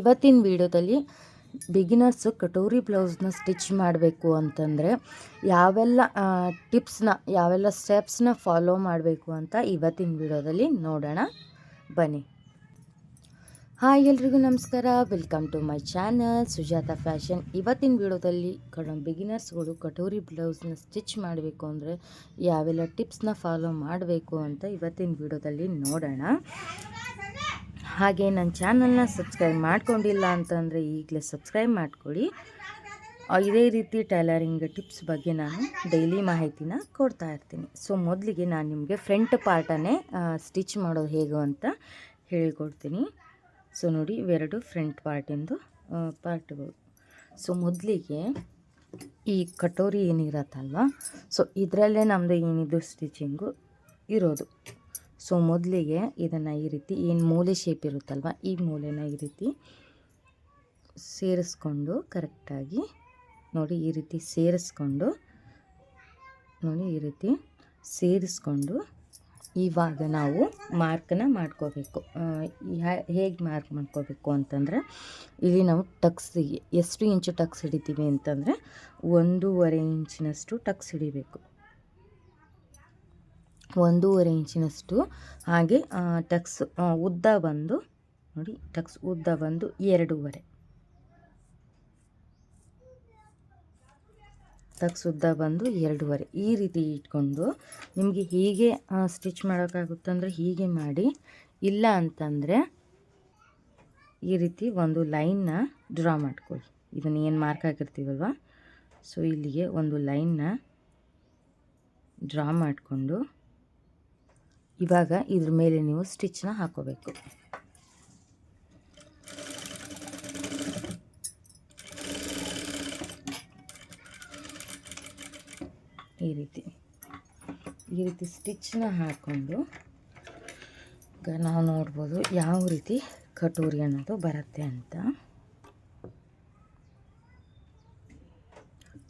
ಇವತ್ತಿನ ವಿಡಿಯೋದಲ್ಲಿ beginners katori ಬ್ಲೌಸ್ನ stitch ಮಾಡಬೇಕು ಅಂತಂದರೆ ಯಾವೆಲ್ಲ ಟಿಪ್ಸ್ನ ಯಾವೆಲ್ಲ ಸ್ಟೆಪ್ಸ್ನ ಫಾಲೋ ಮಾಡಬೇಕು ಅಂತ ಇವತ್ತಿನ ವಿಡಿಯೋದಲ್ಲಿ ನೋಡೋಣ. ಬನ್ನಿ. ಹಾಯ್ ಎಲ್ರಿಗೂ ನಮಸ್ಕಾರ. Welcome to my channel Sujatha fashion ಇವತ್ತಿನ ವಿಡಿಯೋದಲ್ಲಿ ಕಡ ಬಿಗಿನರ್ಸ್ಗಳು ಕಟೋರಿ ಬ್ಲೌಸ್ನ ಸ್ಟಿಚ್ ಮಾಡಬೇಕು ಅಂದರೆ ಯಾವೆಲ್ಲ ಟಿಪ್ಸ್ನ ಫಾಲೋ ಮಾಡಬೇಕು ಅಂತ ಇವತ್ತಿನ ವಿಡಿಯೋದಲ್ಲಿ ನೋಡೋಣ. ಹಾಗೆ ನನ್ನ ಚಾನಲ್ನ ಸಬ್ಸ್ಕ್ರೈಬ್ ಮಾಡ್ಕೊಂಡಿಲ್ಲ ಅಂತಂದರೆ ಈಗಲೇ ಸಬ್ಸ್ಕ್ರೈಬ್ ಮಾಡ್ಕೊಳ್ಳಿ. ಇದೇ ರೀತಿ ಟೈಲರಿಂಗ್ ಟಿಪ್ಸ್ ಬಗ್ಗೆ ನಾನು ಡೈಲಿ ಮಾಹಿತಿನ ಕೊಡ್ತಾ ಇರ್ತೀನಿ. ಸೊ, ಮೊದಲಿಗೆ ನಾನು ನಿಮಗೆ ಫ್ರಂಟ್ ಪಾರ್ಟನ್ನೇ ಸ್ಟಿಚ್ ಮಾಡೋದು ಹೇಗೆ ಅಂತ ಹೇಳಿಕೊಡ್ತೀನಿ. ಸೊ, ನೋಡಿ, ಇವೆರಡು ಫ್ರಂಟ್ ಪಾರ್ಟಿಂದು ಪಾರ್ಟ್ಗಳು. ಸೊ, ಮೊದಲಿಗೆ ಈ ಕಟೋರಿ ಏನಿರತ್ತಲ್ವ, ಸೊ, ಇದರಲ್ಲೇ ನಮ್ಮದು ಏನಿದು ಸ್ಟಿಚಿಂಗು ಇರೋದು. ಸೊ ಮೊದಲಿಗೆ ಇದನ್ನು ಈ ರೀತಿ ಏನು ಮೂಲೆ ಶೇಪ್ ಇರುತ್ತಲ್ವ, ಈ ಮೂಲೆನ ಈ ರೀತಿ ಸೇರಿಸ್ಕೊಂಡು ಕರೆಕ್ಟಾಗಿ ನೋಡಿ ಈ ರೀತಿ ಸೇರಿಸ್ಕೊಂಡು ನೋಡಿ ಈ ರೀತಿ ಸೇರಿಸ್ಕೊಂಡು ಇವಾಗ ನಾವು ಮಾರ್ಕನ್ನ ಮಾಡ್ಕೋಬೇಕು. ಹೇಗೆ ಮಾರ್ಕ್ ಮಾಡ್ಕೋಬೇಕು ಅಂತಂದರೆ ಇಲ್ಲಿ ನಾವು ಟಕ್ಸ್ ಎಷ್ಟು ಇಂಚು ಟಕ್ಸ್ ಹಿಡಿತೀವಿ ಅಂತಂದರೆ ಒಂದೂವರೆ ಇಂಚಿನಷ್ಟು ಟಕ್ಸ್ ಹಿಡಿಬೇಕು. ಒಂದೂವರೆ ಇಂಚಿನಷ್ಟು. ಹಾಗೆ ಟಕ್ಸ್ ಉದ್ದ ಬಂದು, ನೋಡಿ, ಟಕ್ಸ್ ಉದ್ದ ಬಂದು ಎರಡೂವರೆ. ಟಕ್ಸ್ ಉದ್ದ ಬಂದು ಎರಡೂವರೆ. ಈ ರೀತಿ ಇಟ್ಕೊಂಡು ನಿಮಗೆ ಹೀಗೆ ಸ್ಟಿಚ್ ಮಾಡೋಕ್ಕಾಗುತ್ತಂದ್ರೆ ಹೀಗೆ ಮಾಡಿ. ಇಲ್ಲ ಅಂತಂದರೆ ಈ ರೀತಿ ಒಂದು ಲೈನ್ನ ಡ್ರಾ ಮಾಡ್ಕೊಳ್ಳಿ. ಇದನ್ನು ಏನು ಮಾರ್ಕ್ ಹಾಕಿರ್ತೀವಲ್ವ? ಸೊ, ಇಲ್ಲಿಗೆ ಒಂದು ಲೈನ್ನ ಡ್ರಾ ಮಾಡಿಕೊಂಡು ಇವಾಗ ಇದ್ರ ಮೇಲೆ ನೀವು ಸ್ಟಿಚ್ನ ಹಾಕೋಬೇಕು. ಈ ರೀತಿ. ಈ ರೀತಿ ಸ್ಟಿಚ್ನ ಹಾಕ್ಕೊಂಡು ಈಗ ನಾವು ನೋಡ್ಬೋದು ಯಾವ ರೀತಿ ಕಟೋರಿ ಅನ್ನೋದು ಬರುತ್ತೆ ಅಂತ.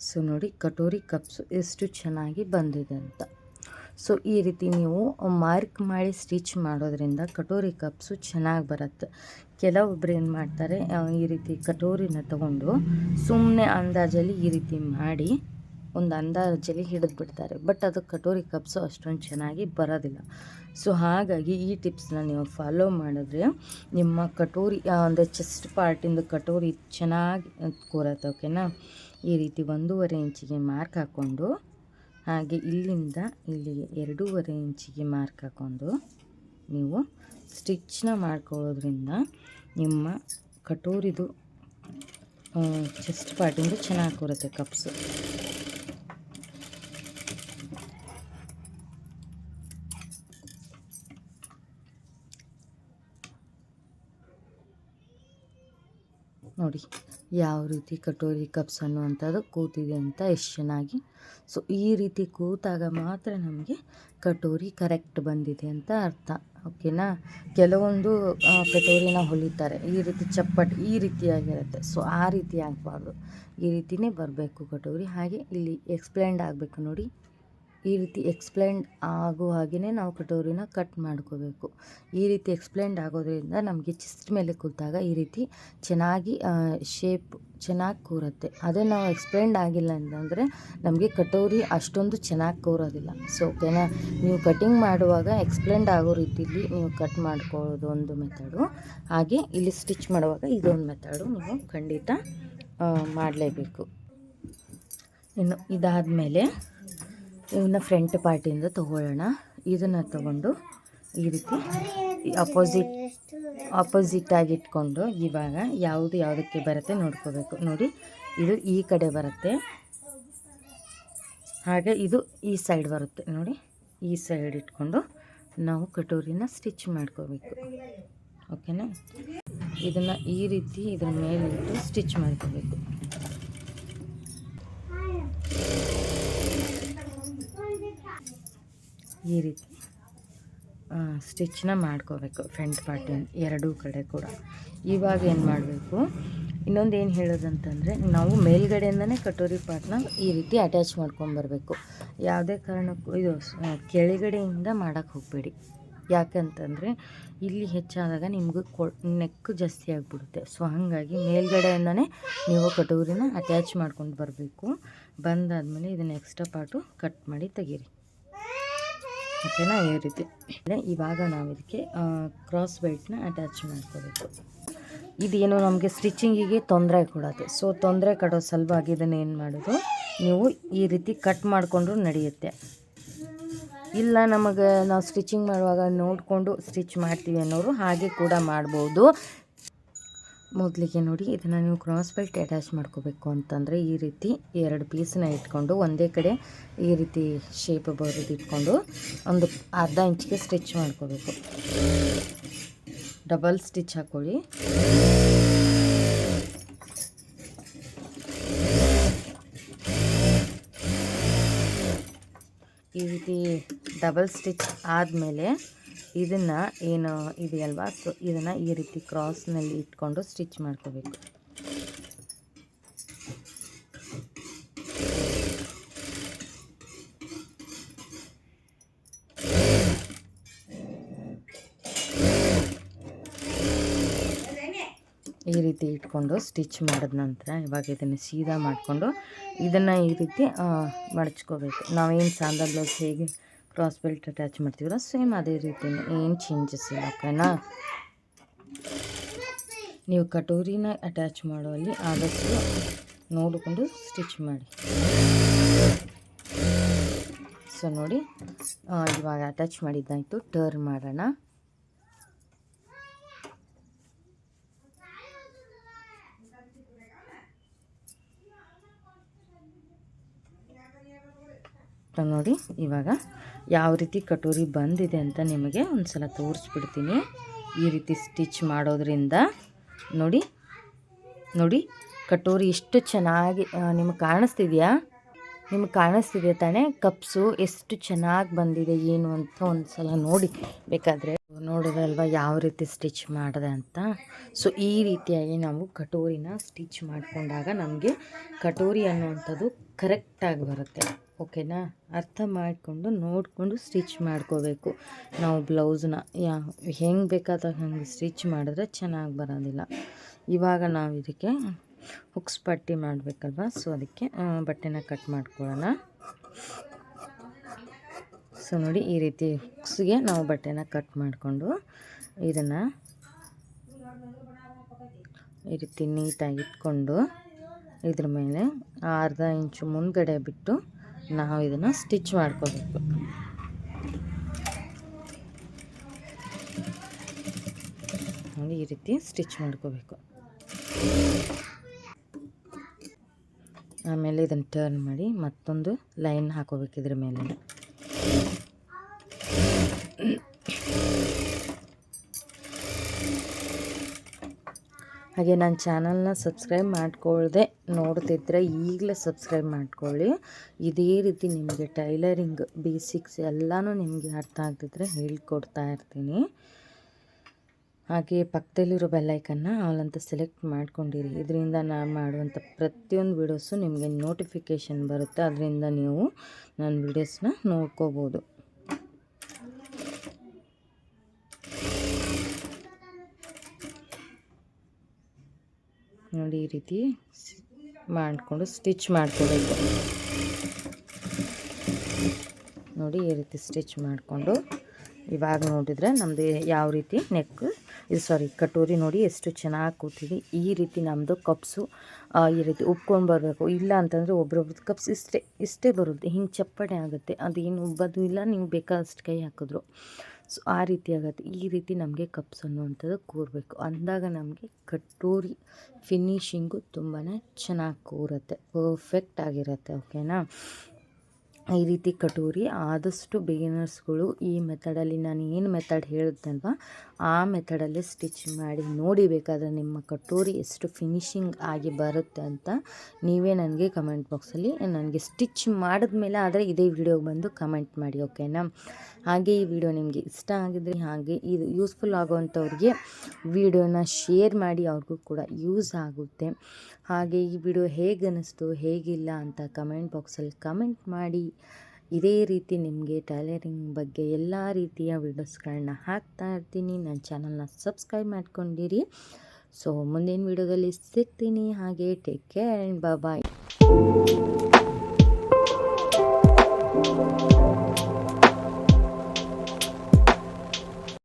ಸೊ ನೋಡಿ ಕಟೋರಿ ಕಪ್ಸು ಎಷ್ಟು ಚೆನ್ನಾಗಿ ಬಂದಿದೆ ಅಂತ. ಸೊ ಈ ರೀತಿ ನೀವು ಮಾರ್ಕ್ ಮಾಡಿ ಸ್ಟಿಚ್ ಮಾಡೋದ್ರಿಂದ ಕಟೋರಿ ಕಪ್ಸು ಚೆನ್ನಾಗಿ ಬರುತ್ತೆ. ಕೆಲವೊಬ್ರು ಏನು ಮಾಡ್ತಾರೆ ಈ ರೀತಿ ಕಟೋರಿನ ತಗೊಂಡು ಸುಮ್ಮನೆ ಅಂದಾಜಲ್ಲಿ ಈ ರೀತಿ ಮಾಡಿ ಒಂದು ಅಂದಾಜಲ್ಲಿ ಹಿಡಿದು ಬಿಡ್ತಾರೆ ಬಟ್ ಅದು ಕಟೋರಿ ಕಪ್ಸು ಅಷ್ಟೊಂದು ಚೆನ್ನಾಗಿ ಬರೋದಿಲ್ಲ. ಸೊ ಹಾಗಾಗಿ ಈ ಟಿಪ್ಸ್ನ ನೀವು ಫಾಲೋ ಮಾಡಿದ್ರೆ ನಿಮ್ಮ ಕಟೋರಿ ಅಂದರೆ ಚೆಸ್ಟ್ ಪಾರ್ಟಿಂದು ಕಟೋರಿ ಚೆನ್ನಾಗಿ ಕೂರತ್ತೆ ಓಕೆನಾ ಈ ರೀತಿ ಒಂದೂವರೆ ಇಂಚಿಗೆ ಮಾರ್ಕ್ ಹಾಕ್ಕೊಂಡು ಹಾಗೆ ಇಲ್ಲಿಂದ ಇಲ್ಲಿಗೆ ಎರಡೂವರೆ ಇಂಚಿಗೆ ಮಾರ್ಕ್ ಹಾಕ್ಕೊಂಡು ನೀವು ಸ್ಟಿಚ್ನ ಮಾಡ್ಕೊಳ್ಳೋದ್ರಿಂದ ನಿಮ್ಮ ಕಟೋರಿದು ಚೆಸ್ಟ್ ಪಾರ್ಟಿಂದು ಚೆನ್ನಾಗಿ ಕೂರುತ್ತೆ ಕಪ್ಸು ನೋಡಿ ಯಾವ ರೀತಿ ಕಟೋರಿ ಕಪ್ಸ್ ಅನ್ನುವಂಥದ್ದು ಕೂತಿದೆ ಅಂತ ಎಷ್ಟು ಚೆನ್ನಾಗಿ. ಸೊ ಈ ರೀತಿ ಕೂತಾಗ ಮಾತ್ರ ನಮಗೆ ಕಟೋರಿ ಕರೆಕ್ಟ್ ಬಂದಿದೆ ಅಂತ ಅರ್ಥ. ಓಕೆನಾ ಕೆಲವೊಂದು ಕಟೋರಿನ ಹೊಲಿತಾರೆ. ಈ ರೀತಿ ಚಪ್ಪಟ್, ಈ ರೀತಿಯಾಗಿರುತ್ತೆ ಸೊ ಆ ರೀತಿ ಆಗಬಾರ್ದು. ಈ ರೀತಿಯೇ ಬರಬೇಕು ಕಟೋರಿ. ಹಾಗೆ ಇಲ್ಲಿ ಎಕ್ಸ್ಪ್ಲೇಂಡ್ ಆಗಬೇಕು ನೋಡಿ. ಈ ರೀತಿ ಎಕ್ಸ್ಪ್ಲೈನ್ಡ್ ಆಗೋ ಹಾಗೆಯೇ ನಾವು ಕಟೋರಿನ ಕಟ್ ಮಾಡ್ಕೋಬೇಕು. ಈ ರೀತಿ ಎಕ್ಸ್ಪ್ಲೈನ್ಡ್ ಆಗೋದ್ರಿಂದ ನಮಗೆ ಚಿಸ್ಟ್ ಮೇಲೆ ಕೂತಾಗ ಈ ರೀತಿ ಚೆನ್ನಾಗಿ ಶೇಪ್ ಚೆನ್ನಾಗಿ ಕೂರುತ್ತೆ. ಅದೇ ನಾವು ಎಕ್ಸ್ಪ್ಲೈನ್ಡ್ ಆಗಿಲ್ಲ ಅಂತಂದರೆ ನಮಗೆ ಕಟೋರಿ ಅಷ್ಟೊಂದು ಚೆನ್ನಾಗಿ ಕೂರೋದಿಲ್ಲ. ಸೊ ಓಕೆನಾ ನೀವು ಕಟಿಂಗ್ ಮಾಡುವಾಗ ಎಕ್ಸ್ಪ್ಲೈನ್ಡ್ ಆಗೋ ರೀತಿಯಲ್ಲಿ ನೀವು ಕಟ್ ಮಾಡ್ಕೊಳ್ಳೋದು ಒಂದು ಮೆಥಡು ಹಾಗೆ ಇಲ್ಲಿ ಸ್ಟಿಚ್ ಮಾಡುವಾಗ ಇದೊಂದು ಮೆಥಡು ನೀವು ಖಂಡಿತ ಮಾಡಲೇಬೇಕು. ಇನ್ನು ಇದಾದಮೇಲೆ ಇವನ್ನ ಫ್ರಂಟ್ ಪಾರ್ಟಿಯಿಂದ ತಗೊಳ್ಳೋಣ. ಇದನ್ನು ತಗೊಂಡು ಈ ರೀತಿ ಅಪೋಸಿಟ್ ಅಪೋಸಿಟ್ ಆಗಿ ಇಟ್ಕೊಂಡು ಇವಾಗ ಯಾವುದು ಯಾವುದಕ್ಕೆ ಬರುತ್ತೆ ನೋಡ್ಕೋಬೇಕು. ನೋಡಿ, ಇದು ಈ ಕಡೆ ಬರುತ್ತೆ. ಹಾಗೆ ಇದು ಈ ಸೈಡ್ ಬರುತ್ತೆ. ನೋಡಿ, ಈ ಸೈಡ್ ಇಟ್ಕೊಂಡು ನಾವು ಕಟೋರಿನ ಸ್ಟಿಚ್ ಮಾಡ್ಕೋಬೇಕು. ಓಕೆನಾ ಇದನ್ನು ಈ ರೀತಿ ಇದ್ರ ಮೇಲೆ ಇಟ್ಟು ಸ್ಟಿಚ್ ಮಾಡ್ಕೋಬೇಕು. ಈ ರೀತಿ ಸ್ಟಿಚ್ನ ಮಾಡ್ಕೋಬೇಕು ಫ್ರಂಟ್ ಪಾರ್ಟಿನ ಎರಡೂ ಕಡೆ ಕೂಡ. ಇವಾಗ ಏನು ಮಾಡಬೇಕು? ಇನ್ನೊಂದು ಏನು ಹೇಳೋದಂತಂದರೆ, ನಾವು ಮೇಲ್ಗಡೆಯಿಂದನೇ ಕಟೋರಿ ಪಾರ್ಟ್ನ ಈ ರೀತಿ ಅಟ್ಯಾಚ್ ಮಾಡ್ಕೊಂಬರ್ಬೇಕು. ಯಾವುದೇ ಕಾರಣಕ್ಕೂ, ಇದು ಕೆಳಗಡೆಯಿಂದ ಮಾಡೋಕ್ಕೆ ಹೋಗಬೇಡಿ. ಯಾಕಂತಂದರೆ, ಇಲ್ಲಿ ಹೆಚ್ಚಾದಾಗ ನಿಮಗೂ ಕೊ, ನೆಕ್ಕು ಜಾಸ್ತಿ ಆಗಿಬಿಡುತ್ತೆ. ಸೊ ಹಾಗಾಗಿ ಮೇಲ್ಗಡೆಯಿಂದನೇ ನೀವು ಕಟೋರಿನ ಅಟ್ಯಾಚ್ ಮಾಡ್ಕೊಂಡು ಬರಬೇಕು. ಬಂದಾದಮೇಲೆ ಇದನ್ನು ಎಕ್ಸ್ಟ್ರಾ ಪಾರ್ಟು ಕಟ್ ಮಾಡಿ ತೆಗೀರಿ. ಓಕೆನಾ ಈ ರೀತಿ ಇವಾಗ ನಾವು ಇದಕ್ಕೆ ಕ್ರಾಸ್ ಬೆಲ್ಟ್ನ ಅಟ್ಯಾಚ್ ಮಾಡ್ಕೋಬೇಕು. ಇದೇನು ನಮಗೆ ಸ್ಟಿಚಿಂಗಿಗೆ ತೊಂದರೆ ಕೊಡೋದು ಸೊ ತೊಂದರೆ ಕೊಡೋ ಸಲುವಾಗಿ ಇದನ್ನು ಏನು ಮಾಡೋದು? ನೀವು ಈ ರೀತಿ ಕಟ್ ಮಾಡಿಕೊಂಡ್ರೂ ನಡೆಯುತ್ತೆ. ಇಲ್ಲ ನಮಗೆ ನಾವು ಸ್ಟಿಚಿಂಗ್ ಮಾಡುವಾಗ ನೋಡಿಕೊಂಡು ಸ್ಟಿಚ್ ಮಾಡ್ತೀವಿ ಅನ್ನೋರು ಹಾಗೆ ಕೂಡ ಮಾಡ್ಬೋದು. ಮೊದಲಿಗೆ ನೋಡಿ, ಇದನ್ನು ನೀವು ಕ್ರಾಸ್ ಬೆಲ್ಟ್ ಅಟ್ಯಾಚ್ ಮಾಡ್ಕೋಬೇಕು ಅಂತಂದರೆ ಈ ರೀತಿ ಎರಡು ಪೀಸನ್ನ ಇಟ್ಕೊಂಡು, ಒಂದೇ ಕಡೆ ಈ ರೀತಿ ಶೇಪ್ ಬರೋದು ಇಟ್ಕೊಂಡು ಒಂದು ಅರ್ಧ ಇಂಚಿಗೆ ಸ್ಟಿಚ್ ಮಾಡ್ಕೋಬೇಕು. ಡಬಲ್ ಸ್ಟಿಚ್ ಹಾಕ್ಕೊಳ್ಳಿ ಈ ರೀತಿ ಡಬಲ್ ಸ್ಟಿಚ್ ಆದಮೇಲೆ ಇದನ್ನು ಏನು ಇದೆಯಲ್ವಾ? ಸೊ ಇದನ್ನು ಈ ರೀತಿ ಕ್ರಾಸ್ನಲ್ಲಿ ಇಟ್ಕೊಂಡು ಸ್ಟಿಚ್ ಮಾಡ್ಕೋಬೇಕು. ಈ ರೀತಿ ಇಟ್ಕೊಂಡು ಸ್ಟಿಚ್ ಮಾಡಿದ ನಂತರ ಇವಾಗ ಇದನ್ನು ಸೀದಾ ಮಾಡಿಕೊಂಡು ಇದನ್ನು ಈ ರೀತಿ ಮಡಚ್ಕೋಬೇಕು. ನಾವೇನು ಸಾಂದಾ ಬ್ಲೌಸ್ ಹೇಗೆ ಕ್ರಾಸ್ ಬೆಲ್ಟ್ ಅಟ್ಯಾಚ್ ಮಾಡ್ತೀವಲ್ಲ? ಸೇಮ್ ಅದೇ ರೀತಿ ಏನು ಚೇಂಜಸ್ ಇಲ್ಲ ಓಕೆನಾ ನೀವು ಕಟೋರಿನ ಅಟ್ಯಾಚ್ ಮಾಡುವಲ್ಲಿ ಆದಷ್ಟು ನೋಡಿಕೊಂಡು ಸ್ಟಿಚ್ ಮಾಡಿ. ಸೊ ನೋಡಿ ಇವಾಗ ಅಟ್ಯಾಚ್ ಮಾಡಿದ್ದಾಯಿತು. ಟರ್ನ್ ಮಾಡೋಣ. ನೋಡಿ, ಇವಾಗ ಯಾವ ರೀತಿ ಕಟೋರಿ ಬಂದಿದೆ ಅಂತ ನಿಮಗೆ ಒಂದು ಸಲ ತೋರಿಸ್ಬಿಡ್ತೀನಿ. ಈ ರೀತಿ ಸ್ಟಿಚ್ ಮಾಡೋದ್ರಿಂದ ನೋಡಿ ನೋಡಿ ಕಟೋರಿ ಎಷ್ಟು ಚೆನ್ನಾಗಿ ನಿಮಗೆ ಕಾಣಿಸ್ತಿದೆಯಾ? ನಿಮಗೆ ಕಾಣಿಸ್ತಿದೆ ತಾನೇ? ಕಪ್ಸು ಎಷ್ಟು ಚೆನ್ನಾಗಿ ಬಂದಿದೆ, ಏನು ಅಂತ ಒಂದು ಸಲ ನೋಡಿ. ಬೇಕಾದರೆ ನೋಡೋದಲ್ವ ಯಾವ ರೀತಿ ಸ್ಟಿಚ್ ಮಾಡಿದೆ ಅಂತ. ಸೊ ಈ ರೀತಿಯಾಗಿ ನಾವು ಕಟೋರಿನ ಸ್ಟಿಚ್ ಮಾಡಿಕೊಂಡಾಗ ನಮಗೆ ಕಟೋರಿ ಅನ್ನುವಂಥದ್ದು ಕರೆಕ್ಟಾಗಿ ಬರುತ್ತೆ. ಓಕೆನಾ? ಅರ್ಥ ಮಾಡಿಕೊಂಡು ನೋಡಿಕೊಂಡು ಸ್ಟಿಚ್ ಮಾಡ್ಕೋಬೇಕು. ನಾವು ಬ್ಲೌಸ್ನ, ಯಾ, ಹೆಂಗೆ ಬೇಕಾದ ಹಂಗೆ ಸ್ಟಿಚ್ ಮಾಡಿದ್ರೆ ಚೆನ್ನಾಗಿ ಬರೋದಿಲ್ಲ. ಇವಾಗ ನಾವು ಇದಕ್ಕೆ ಹುಕ್ಸ್ ಪಟ್ಟಿ ಮಾಡಬೇಕಲ್ವ? ಸೊ, ಅದಕ್ಕೆ ಬಟ್ಟೆನ ಕಟ್ ಮಾಡ್ಕೊಳ್ಳೋಣ. ಸೊ, ನೋಡಿ ಈ ರೀತಿ ಹುಕ್ಸ್ಗೆ ನಾವು ಬಟ್ಟೆನ ಕಟ್ ಮಾಡಿಕೊಂಡು ಇದನ್ನು ಈ ರೀತಿ ನೀಟಾಗಿ ಇಟ್ಕೊಂಡು ಇದ್ರ ಮೇಲೆ ಅರ್ಧ ಇಂಚು ಮುಂದ್ಗಡೆ ಬಿಟ್ಟು ನಾವು ಇದನ್ನು ಸ್ಟಿಚ್ ಮಾಡ್ಕೋಬೇಕು. ಈ ರೀತಿ ಸ್ಟಿಚ್ ಮಾಡ್ಕೋಬೇಕು. ಆಮೇಲೆ ಇದನ್ನು ಟರ್ನ್ ಮಾಡಿ ಮತ್ತೊಂದು ಲೈನ್ ಹಾಕೋಬೇಕು ಇದ್ರ ಮೇಲೆ ಹಾಗೆ ನನ್ನ ಚಾನಲ್ನ ಸಬ್ಸ್ಕ್ರೈಬ್ ಮಾಡ್ಕೊಳ್ದೆ ನೋಡ್ತಿದ್ರೆ ಈಗಲೇ ಸಬ್ಸ್ಕ್ರೈಬ್ ಮಾಡ್ಕೊಳ್ಳಿ. ಇದೇ ರೀತಿ ನಿಮಗೆ ಟೈಲರಿಂಗ್ ಬೇಸಿಕ್ಸ್ ಎಲ್ಲನೂ ನಿಮಗೆ ಅರ್ಥ ಆಗ್ತಿದ್ರೆ ಹೇಳ್ಕೊಡ್ತಾ ಇರ್ತೀನಿ. ಹಾಗೆ ಪಕ್ಕದಲ್ಲಿರೋ ಬೆಲ್ಲೈಕನ್ನ ಆಲ್ ಅಂತ ಸೆಲೆಕ್ಟ್ ಮಾಡ್ಕೊಂಡಿರಿ. ಇದರಿಂದ ನಾನು ಮಾಡುವಂಥ ಪ್ರತಿಯೊಂದು ವೀಡಿಯೋಸು ನಿಮಗೆ ನೋಟಿಫಿಕೇಷನ್ ಬರುತ್ತೆ. ಅದರಿಂದ ನೀವು ನನ್ನ ವೀಡಿಯೋಸ್ನ ನೋಡ್ಕೋಬೋದು. ನೋಡಿ ಈ ರೀತಿ ಮಾಡಿಕೊಂಡು ಸ್ಟಿಚ್ ಮಾಡ್ಕೋಬೇಕು. ನೋಡಿ ಈ ರೀತಿ ಸ್ಟಿಚ್ ಮಾಡಿಕೊಂಡು ಇವಾಗ ನೋಡಿದರೆ ನಮ್ಮದು ಯಾವ ರೀತಿ ನೆಕ್ ಇದು ಸಾರಿ ಕಟೋರಿ ನೋಡಿ ಎಷ್ಟು ಚೆನ್ನಾಗಿ ಕೂತಿದೆ. ಈ ರೀತಿ ನಮ್ಮದು ಕಪ್ಸು ಈ ರೀತಿ ಉಬ್ಕೊಂಡು ಬರಬೇಕು. ಇಲ್ಲ ಅಂತಂದರೆ ಒಬ್ರೊಬ್ರದ್ದು ಕಪ್ಸ್ ಇಷ್ಟೇ ಇಷ್ಟೇ ಬರುತ್ತೆ. ಹಿಂಗೆ ಚಪ್ಪಡೆ ಆಗುತ್ತೆ. ಅದೇನು ಉಬ್ಬೋದು ಇಲ್ಲ. ನೀವು ಬೇಕಾದಷ್ಟು ಕೈ ಹಾಕಿದ್ರು. ಸೊ, ಆ ರೀತಿ ಆಗುತ್ತೆ. ಈ ರೀತಿ ನಮಗೆ ಕಪ್ಸ್ ಅನ್ನುವಂಥದ್ದು ಕೂರಬೇಕು. ಅಂದಾಗ ನಮಗೆ ಕಟೋರಿ ಫಿನಿಷಿಂಗು ತುಂಬಾ ಚೆನ್ನಾಗಿ ಕೂರುತ್ತೆ. ಪರ್ಫೆಕ್ಟ್ ಆಗಿರುತ್ತೆ, ಓಕೆನಾ? ಈ ರೀತಿ ಕಟೋರಿ, ಆದಷ್ಟು ಬಿಗಿನರ್ಸ್ಗಳು ಈ ಮೆಥಡಲ್ಲಿ ನಾನು ಏನು ಮೆಥಡ್ ಹೇಳಿದ್ನಲ್ವ, ಆ ಮೆಥಡಲ್ಲಿ ಸ್ಟಿಚ್ ಮಾಡಿ ನೋಡಿ ಬೇಕಾದರೆ ನಿಮ್ಮ ಕಟೋರಿ ಎಷ್ಟು ಫಿನಿಶಿಂಗ್ ಆಗಿ ಬರುತ್ತೆ ಅಂತ ನೀವೇ ನನಗೆ ಕಮೆಂಟ್ ಬಾಕ್ಸಲ್ಲಿ ನನಗೆ ಸ್ಟಿಚ್ ಮಾಡಿದ್ಮೇಲೆ ಆದರೆ ಇದೇ ವಿಡಿಯೋಗೆ ಬಂದು ಕಮೆಂಟ್ ಮಾಡಿ, ಓಕೆನಾ? ಹಾಗೆ ಈ ವಿಡಿಯೋ ನಿಮಗೆ ಇಷ್ಟ ಆಗಿದ್ರೆ ಹಾಗೆ ಇದು ಯೂಸ್ಫುಲ್ ಆಗೋವಂಥವ್ರಿಗೆ ವಿಡಿಯೋನ ಶೇರ್ ಮಾಡಿ ಅವ್ರಿಗೂ ಕೂಡ ಯೂಸ್ ಆಗುತ್ತೆ. ಹಾಗೆ ಈ ವಿಡಿಯೋ ಹೇಗೆ ಅನ್ನಿಸ್ತು, ಹೇಗಿಲ್ಲ ಅಂತ ಕಮೆಂಟ್ ಬಾಕ್ಸಲ್ಲಿ ಕಮೆಂಟ್ ಮಾಡಿ. ಇದೇ ರೀತಿ ನಿಮಗೆ ಟೈಲರಿಂಗ್ ಬಗ್ಗೆ ಎಲ್ಲ ರೀತಿಯ ವಿಡಿಯೋಸ್ಗಳನ್ನ ಹಾಕ್ತಾ ಇರ್ತೀನಿ. ನನ್ನ ಚಾನಲ್ನ ಸಬ್ಸ್ಕ್ರೈಬ್ ಮಾಡ್ಕೊಂಡಿರಿ. ಸೊ ಮುಂದಿನ ವೀಡಿಯೋದಲ್ಲಿ ಸಿಗ್ತೀನಿ. ಹಾಗೆ ಟೇಕ್ ಕೇರ್ ಆ್ಯಂಡ್ ಬಾಯ್